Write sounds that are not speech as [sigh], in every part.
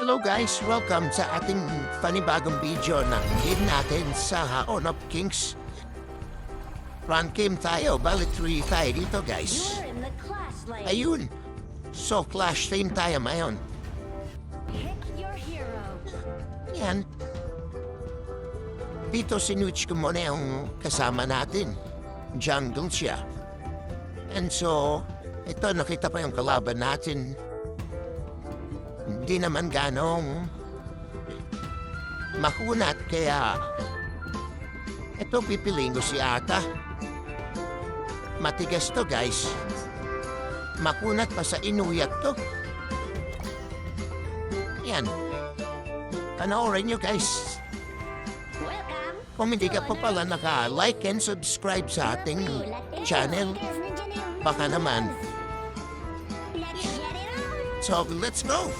Hello guys, welcome sa ating panibagong video ng game natin sa Haon of Kings. Run game tayo, bali 3 tayo dito guys. Ayun, so clash team tayo ngayon. Yan. Dito sinuch ko muna yung kasama natin. Jungle siya. And so, ito nakita pa yung kalaban natin. Hindi naman ganong makunat kaya ito pipiliin ko si Ata. Matigas to guys. Makunat pa sa inuyat to. Yan. Panoorin nyo guys. Welcome. Kung hindi ka pa pala naka-like and subscribe sa ating channel, baka naman. So, let's go!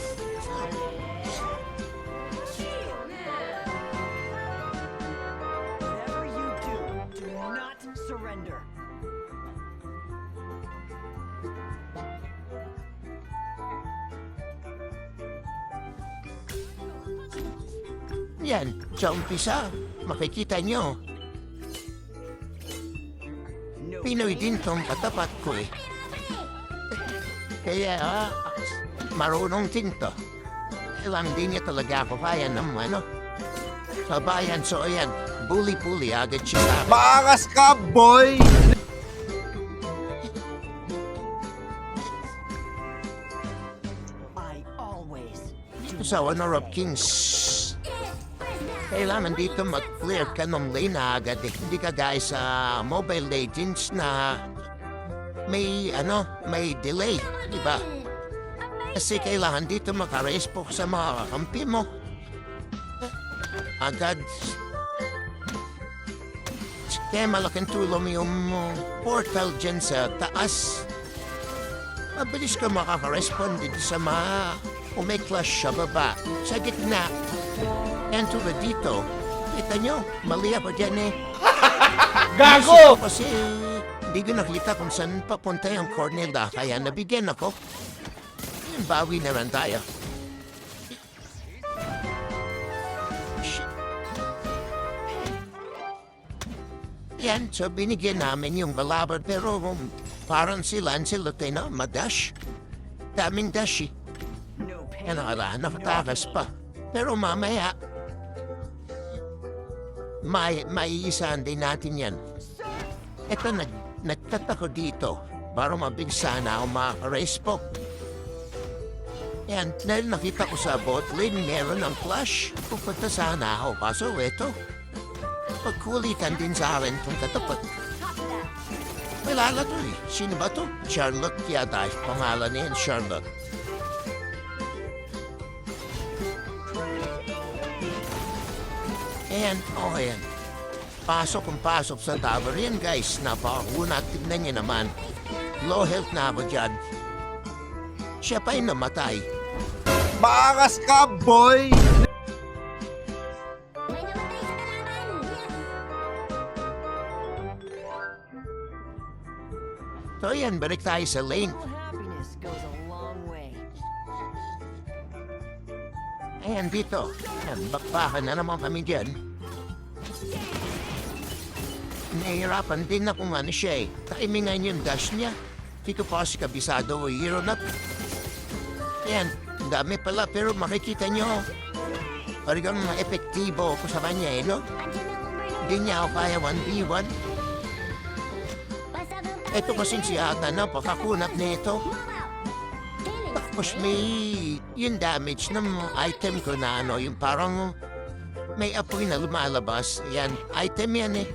Yan, sa umpisa, makikita nyo, No Pinoy din tong katapat ko eh. Kaya, ah, marunong din to. Alam din niya talaga ako kaya ng ano. Sa bayan, so ayan, bully-bully agad siya. Maangas ka, boy! I always do sa Honor of Kings. Kailangan dito mag-clear ka ng lane agad eh. Hindi ka guys sa Mobile Legends na may ano, may delay, di ba? Kasi kailangan dito makarespo sa mga kakampi mo. Agad. Kaya malaking tulong yung portal dyan sa taas. Mabilis ka makaka-respond dito sa mga umiklas sa baba, sa gitna. Yan tulad dito. Kita nyo, mali ako dyan eh. [laughs] Gago! Kasi hindi ko nakita kung saan papunta yung Cornelda, kaya nabigyan ako. Yung bawi na lang tayo. Yan, so binigyan namin yung balabad pero um, parang si Lancelot eh, no? Madash. Daming dash eh. no pain. Yan ala, nakatakas pa. Pero mamaya, may, maiisahan din natin yan. Ito, nag, nagtatako dito para mabigsa na ako makarespo. Yan, dahil nakita ko sa bot lane, meron ng flash. Pupunta sana ako, kaso ito. Pagkulitan din sa akin itong katapat. Kilala to eh. Sino ba to? Charlotte yata. Pangalan niya, Charlotte. Ayan, oh ayan. Pasok kung pasok sa tower yan guys. Napakahuna, tignan niyo naman. Low health na ako dyan. Siya pa yung namatay. Maangas ka, boy! So ayan, balik tayo sa lane. Happiness goes Ayan, dito. Ayan, bakbakan na naman kami dyan. Nahihirapan din na kung ano siya eh. Timingan yung dash niya. Ko pa kasi kabisado o hero na. Ayan, dami pala pero makikita nyo. Parang epektibo ako sa kanya eh, no? Hindi niya ako kaya 1v1. Basta doon tayo Ito kasing si Ata na pakakunat out. Feeling Tapos may yung damage ng item ko na ano, yung parang may apoy na lumalabas. Yan, item yan eh.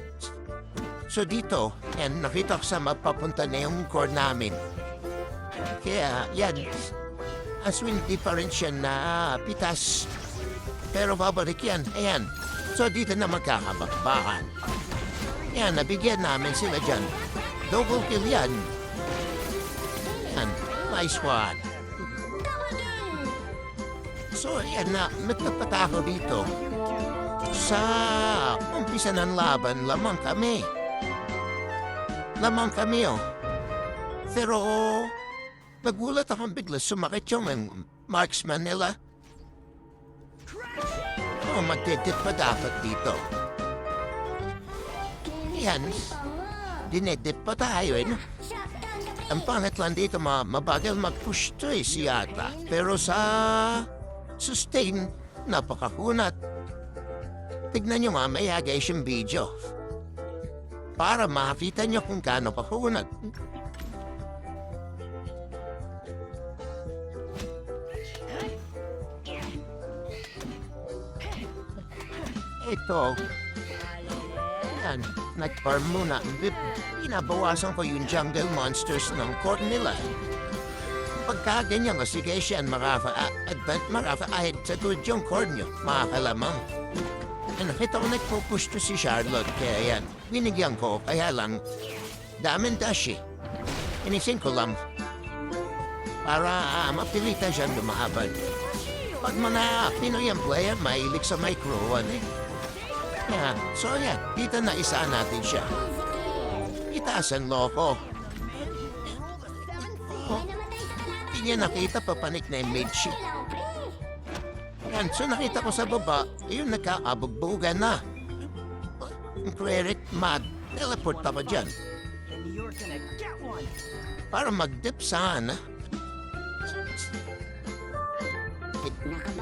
So dito, yan, nakita ko sa mapapunta na yung core namin. Kaya, yan, aswin different siya na pitas. Pero babalik yan, ayan. So dito na magkakabakbakan. Yan, nabigyan namin sila dyan. Double kill yan. Yan, nice one. So, yan na, nagtataka ako dito. Sa umpisa ng laban, lamang kami. Lamang kami, oh. Pero, nagulat akong bigla sumakit yung um, marksman nila. So, magtitip pa dapat dito. Yan. Dinedip pa tayo, eh. no? Ang pangit lang dito, ma mabagal mag-push to eh, si Yata. Pero sa sustain, napakakunat. Tignan nyo mamaya guys yung video. Para makita nyo kung gaano kakunat. Ito, yan, nag-farm muna. Pinabawasan ko yung jungle monsters ng core nila. Pagka ganyan, o sige siya, marafa, ah, advent, marafa, ahit sa tuwid yung core nyo, makakalamang. Eh, nakita ko nagpo-push to si Charlotte, kaya yan, binigyan ko, kaya lang, daming dash eh. Inisin ko lang, para ah, mapilitan siyang lumaban. Pag mga Pinoy ang player, mahilig sa micro-one eh. Yan. So yan, dito na isa natin siya. Itaas ang loko. Oh, hindi niya nakita papanik na yung mid-ship. Yan, so nakita ko sa baba, yun nagkaabugbugan na. Credit, mad, teleport dyan. Gonna get one. Para mag-dip sana.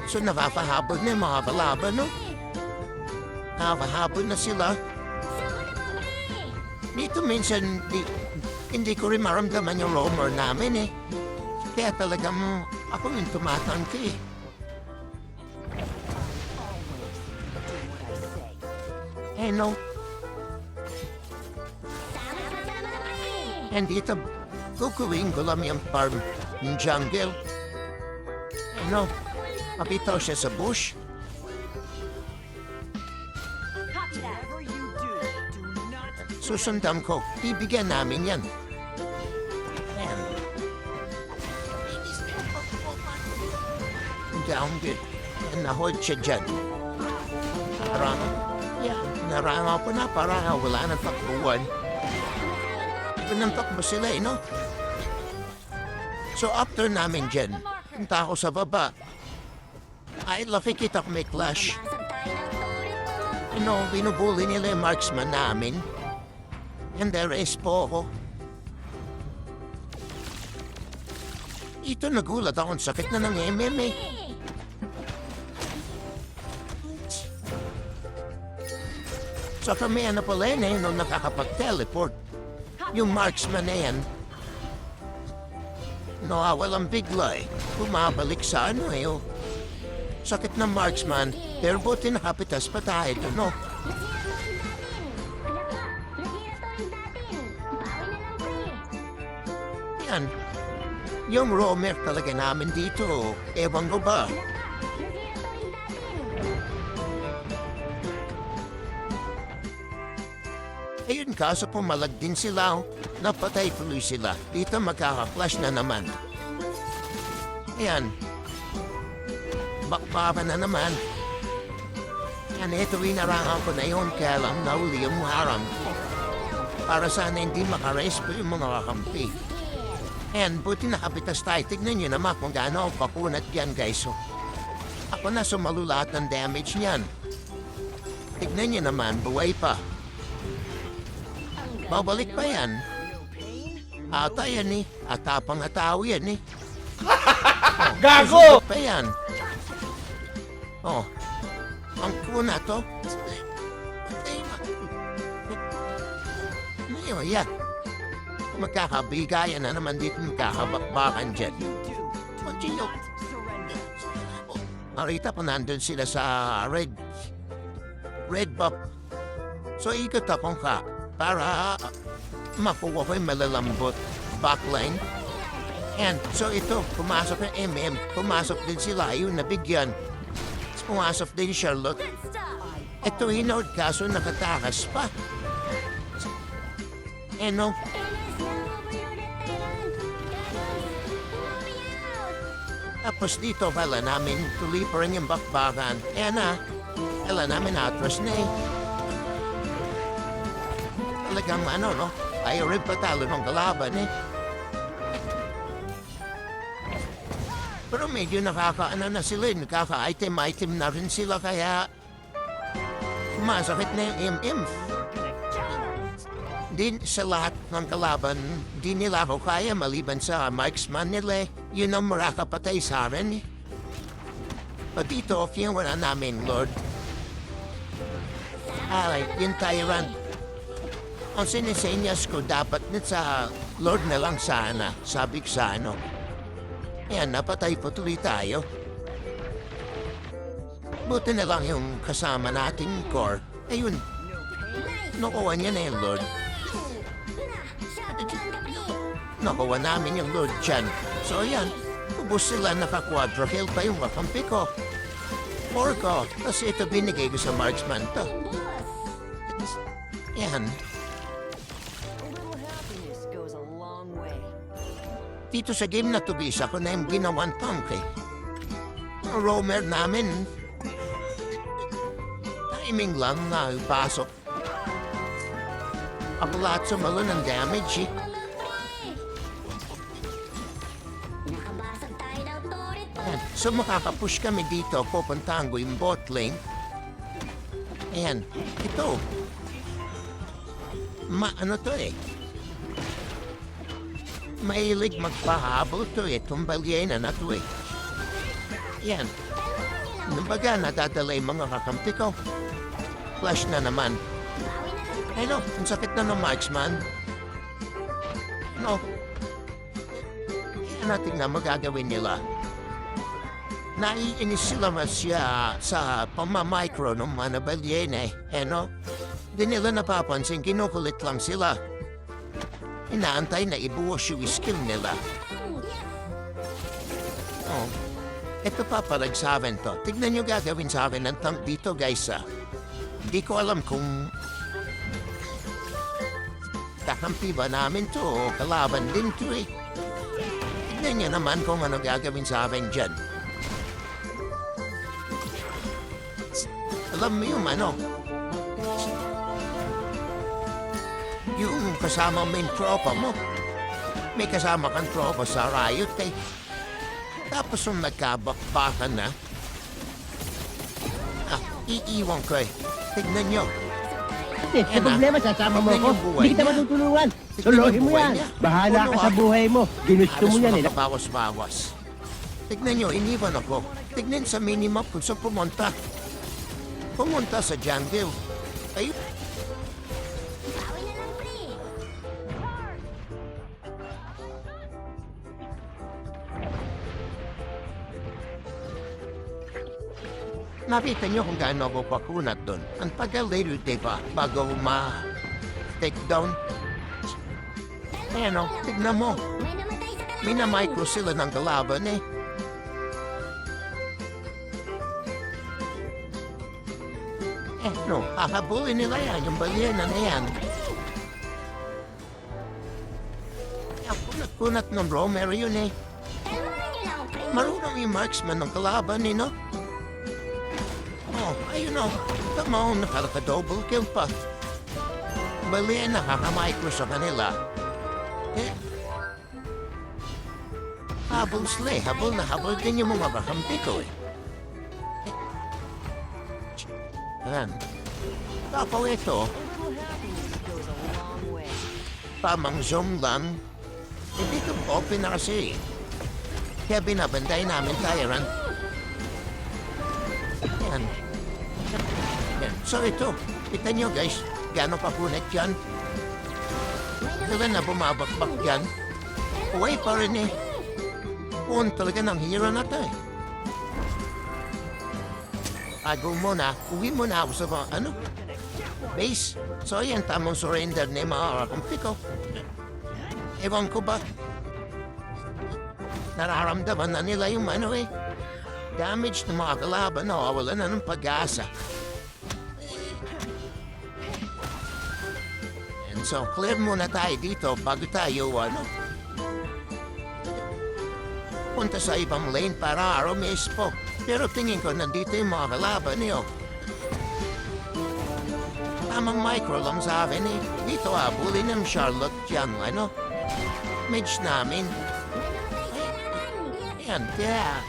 So napapahabol na yung mga kalaban, no? Napapahabol na sila. Dito minsan, di, hindi ko rin maramdaman yung roamer namin eh. Kaya talagang ako yung tumatangki eh. No, and dito, kukuwing lang yung farm ng jungle. Ano, mapitaw siya sa bush. Susundan ko, bibigyan namin yan. Down. And nahold siya dyan. Parang, yeah, narangaw ko na, parang wala nang takbuhan. Pinantak ba sila eh, no? So after namin dyan, punta ako sa baba. Ay, nakikita ko may clash. You know, binubuli nila yung marksman namin. And there is po ako. Ito nagulat ako, ang sakit na ng MMA. Sa kami ano pala yun eh, nakakapag-teleport. Yung marksman na yan, nawawalang bigla eh. Bumabalik sa ano eh, oh. Sakit ng marksman, pero buti nakapitas pa tayo doon, no? Yan. Yung roamer talaga namin dito, ewan ko ba? Kaso pumalag din sila, oh. napatay tuloy sila. Dito magkaka-flash na naman. Ayan. Bakbaba na naman. Yan, ito inarangan ko na yun, kaya lang nauli yung harang ko. Para sana hindi makarespo yung mga kakampi. Ayan, buti nakapitas tayo. Tignan nyo naman kung gaano ako pakunat yan, guys. Oh. Ako na sumalo lahat ng damage niyan. Tignan nyo naman, buhay pa. Babalik pa yan. Ata yan eh. Atapang ataw yan eh. Gago! Susunod pa yan. Oh. Ang kuna to. Ngayon, yan. Magkakabigayan na naman dito magkakabakbakan dyan. Continue. Marita pa nandun sila sa red. Red buff. So ikot akong ka para makuha ko yung malalambot backline. And so ito, pumasok yung MM, pumasok din si Layo na bigyan. Pumasok din si Charlotte. Ito hinood kaso nakatakas pa. Eh no, tapos dito pala namin tuloy pa rin yung bakbakan. Eh na, pala namin atras na eh. Talagang ano no, ayaw rin patalo ng kalaban eh. Pero medyo nakaka-ano na sila, eh, nakaka-item-item na rin sila kaya masakit na yung im-im. Di sa lahat ng kalaban, di nila ako kaya maliban sa marksman nila. Yun ang marakapatay sa amin. At dito, kinuha namin, Lord. Alay, yung tyrant. Ang sinisenyas ko dapat na sa Lord na lang sana, sabi ko sa ano. Ayan, napatay po tuloy tayo. Buti na lang yung kasama nating core. Ayun, nakuha niya na yung Lord. Nakuha namin yung Lord dyan. So ayan, ubus sila naka-quadra kill pa yung kakampi ko. Four ko, kasi ito binigay ko sa marksman to. Yan, dito sa game na to bisa ko na yung ginawan punk eh. Ang roamer namin, timing lang na pasok. Ako lahat sumalo ng damage eh. So makakapush kami dito, pupuntahan ko yung bot lane. Ayan, ito. Ma, ano to eh? Mahilig magpahabol to eh, tumbalyena na eh. Yan. Kumbaga, nadadala yung mga kakampi ko. Flash na naman. No, ang sakit na ng marksman. No. Yan natin na magagawin nila. Naiinis sila masya sa pamamicro ng mga balyene, eh no? Di nila napapansin, kinukulit lang sila. Inaantay na ibuwas yung skill nila. Oh, ito pa parag sa akin to. Tignan nyo gagawin sa akin ng tank dito, guys, ah. Ko alam kung... Kakampi ba namin to o kalaban din to eh. Tignan nyo naman kung ano gagawin sa akin dyan. Alam mo yung ano? Kasama mo yung tropa mo. May kasama kang tropa sa riot eh. Tapos yung nagkabakbakan na. Ah, iiwan ko eh. Tignan nyo. Eh, Yan sa problema, sasama mo Tignan ako. yung buhay Hindi kita niya. matutulungan. Tignan Solohin yung mo buhay yan. niya. Bahala ka sa ah. buhay mo. Ginusto mo Halos yan eh. mga bawas-bawas. Tignan nyo, iniwan ako. Tignan sa minimap kung saan pumunta. Pumunta sa jungle. Ay, nakita nyo kung gaano ako pakunat doon. Ang tagal later, di ba? Bago ma-take down. Ayan o, tignan mo. May namatay sa kalaban. Minamicro sila ng kalaban eh. Eh, no, hahabulin nila yan, yung balyena na yan. Ang kunat-kunat ng Romero yun eh. Niyo. Marunong yung marksman ng kalaban eh, no? Oh, ayun o. Tama o, nakalaka-double kill pa. Balyena, hakamicro sa kanila. Eh, habol sila eh. Habol na habol din yung mga kakampi ko eh. Ayan. Tapos ito, tamang zoom lang. Hindi ko open na kasi. Kaya binabantay namin Tyrant. Yan. So ito, kita nyo guys, gano'n pa punit yan. Talaga na bumabakbak yan. Uwi pa rin eh. Puun talaga ng hero na to eh. Bago muna, uwi muna ako sa mga, ano, base. So yan, tamang surrender yung mga kakampi ko. Ewan ko ba? Nararamdaman na nila yung ano eh. Damage ng mga kalaban na wala na ng pag-asa. So, clear muna tayo dito bago tayo, ano, punta sa ibang lane para aromispo. Pero tingin ko nandito yung mga kalaban niyo. Tamang micro lang sa akin eh. Dito abulin ng Charlotte dyan, ano? Mage namin. Ayan, kaya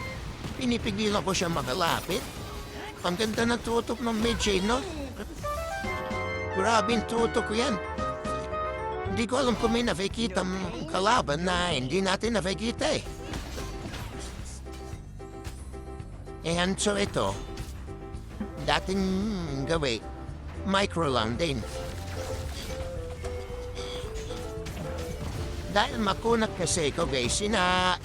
pinipigilan ko siya makalapit. Ang ganda ng tutok ng mage eh, no? Grabing tutok yan. Hindi ko alam kung may nakikita kalaban na hindi natin nakikita eh. Ayan, so ito. Dating gawi, micro lang din. Dahil makunat kasi ko guys, ina...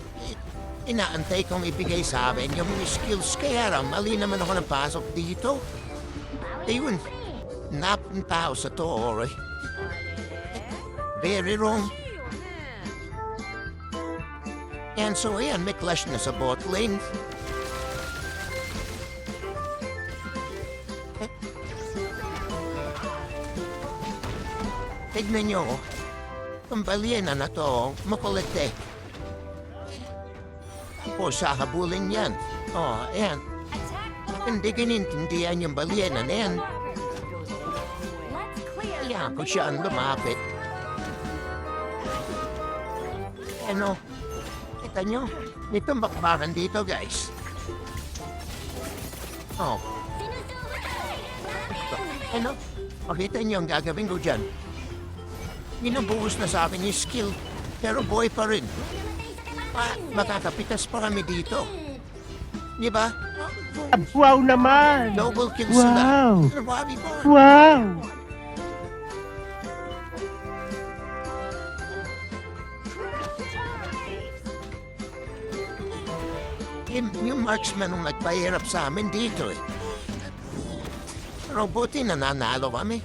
Inaantay kong ibigay sa akin yung skills kaya raw mali naman ako napasok dito. Ayun, napunta ako sa to, oray. Very wrong. And so ayan, may clash na sa bot lane. Tignan nyo, ang balyena na to, makulit eh. O sa habulin yan. Oh, ayan. Hindi kinintindihan yung balyena na yan. Kaya ko siya ang lumapit. Ano? Kita nyo? May tumbakbakan dito, guys. Oh. Ano? Makita niyo ang gagawin ko dyan. Binubuhos na sa akin yung skill, pero boy pa rin. Ah, makakapitas pa kami dito. Di ba? Wow naman! Double kill Wow. sila. Ba? Wow! Yung, marksman ang nagpahirap sa amin dito eh. Pero buti nananalo kami.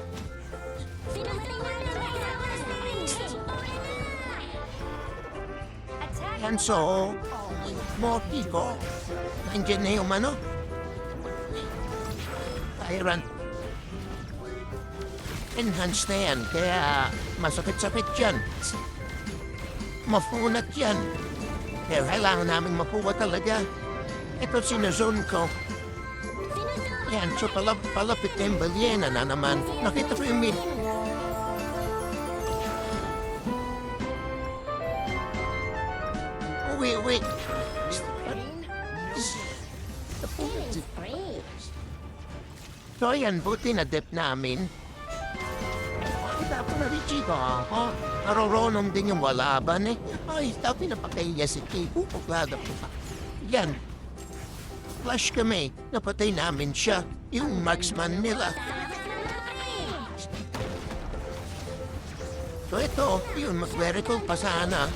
Yan so, Morty ko. Nandiyan na yung ano. Tyrant. Enhance na yan, kaya masakit-sakit yan. Mafunat yan. Kaya kailangan namin makuha talaga. Ito sinazone ko. Yan, so palap palapit na yung balyena na naman. Nakita ko yung mid. Wait, wait. So yan, buti na dep namin. Kita ko na rin, Chico, ha? Narorunong din yung walaban eh. Ay, tapi na pakahiya si Kay. Pupuklada po pa. Yan. Flash kami. Napatay namin siya. Yung marksman nila. So ito, yun, mag-recall pa sana.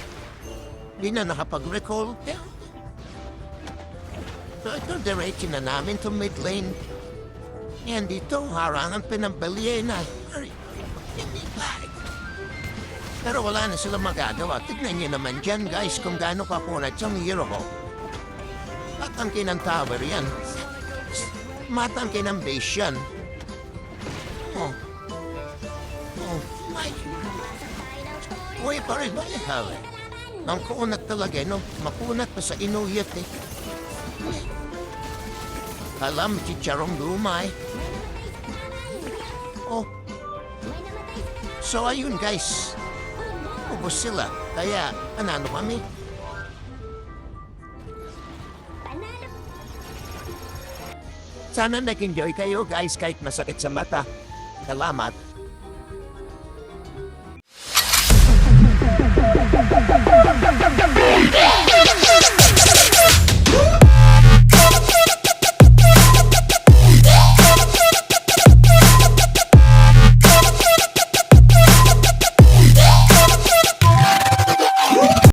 Di na nakapag-recall. So ito, diretso na namin to mid lane. Yan dito, harangan hindi lag. Pero wala na sila magagawa. Tignan niyo naman dyan, guys, kung gaano kapunat yung hero ko. Matangkin ng tower yan. Matangkin ng base yan. Oh. Oh, my. Uy, pare, bakit hawi? Ang kunat talaga, no? Makunat pa sa inuyat, eh. Alam, chicharong lumay. Oh. So, ayun, guys. Ubus sila. Kaya, anano kami? Sana nag-enjoy kayo, guys, kahit masakit sa mata. Salamat.